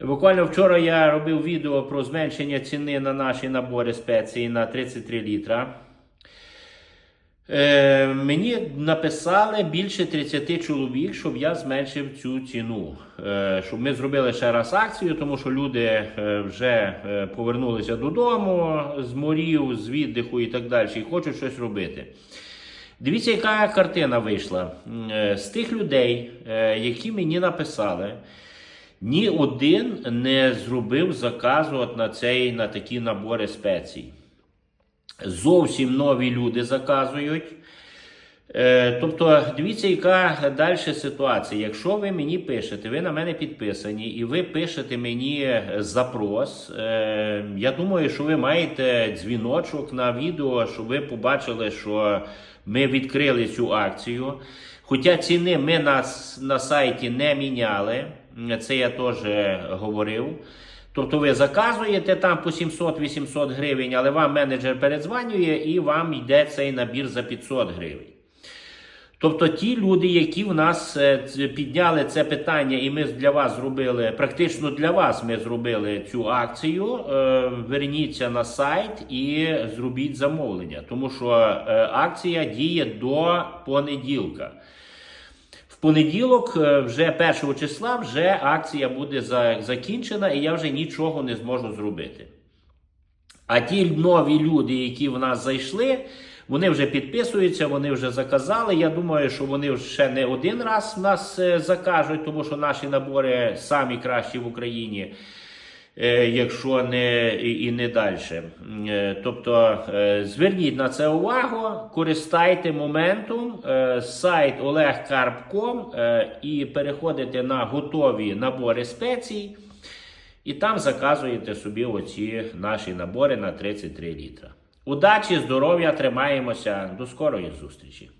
Буквально вчора я робив відео про зменшення ціни на наші набори спеції на 33 літра. Е, мені написали більше 30 чоловік, щоб я зменшив цю ціну. Е, щоб ми зробили ще раз акцію, тому що люди е, вже е, повернулися додому з морів, з віддиху і так далі, і хочуть щось робити. Дивіться, яка картина вийшла. Е, З тих людей, е, які мені написали, ні один не зробив заказу от на, цей, на такі набори спецій. Зовсім нові люди заказують. Е, Тобто, дивіться, яка далі ситуація. Якщо ви мені пишете, ви на мене підписані, і ви пишете мені запрос, е, я думаю, що ви маєте дзвіночок на відео, щоб ви побачили, що ми відкрили цю акцію. Хоча ціни ми на, на сайті не міняли, це я теж говорив. Тобто ви заказуєте там по 700-800 гривень, але вам менеджер передзванює і вам йде цей набір за 500 гривень. Тобто ті люди, які в нас е, підняли це питання, і ми для вас зробили, практично для вас ми зробили цю акцію. е, Верніться на сайт і зробіть замовлення, тому що е, акція діє до понеділка. Понеділок, е, вже 1 числа, вже акція буде закінчена, і я вже нічого не зможу зробити. А ті нові люди, які в нас зайшли, вони вже підписуються, вони вже заказали. Я думаю, що вони ще не один раз нас е, закажуть, тому що наші набори самі кращі в Україні. Е, Якщо не і не далі. Е, Тобто е, зверніть на це увагу, користайте моментом, сайт olegkarp.com е, і переходите на готові набори спецій. І там заказуєте собі оці наші набори на 33 літра. Удачі, здоров'я, тримаємося. До скорої зустрічі!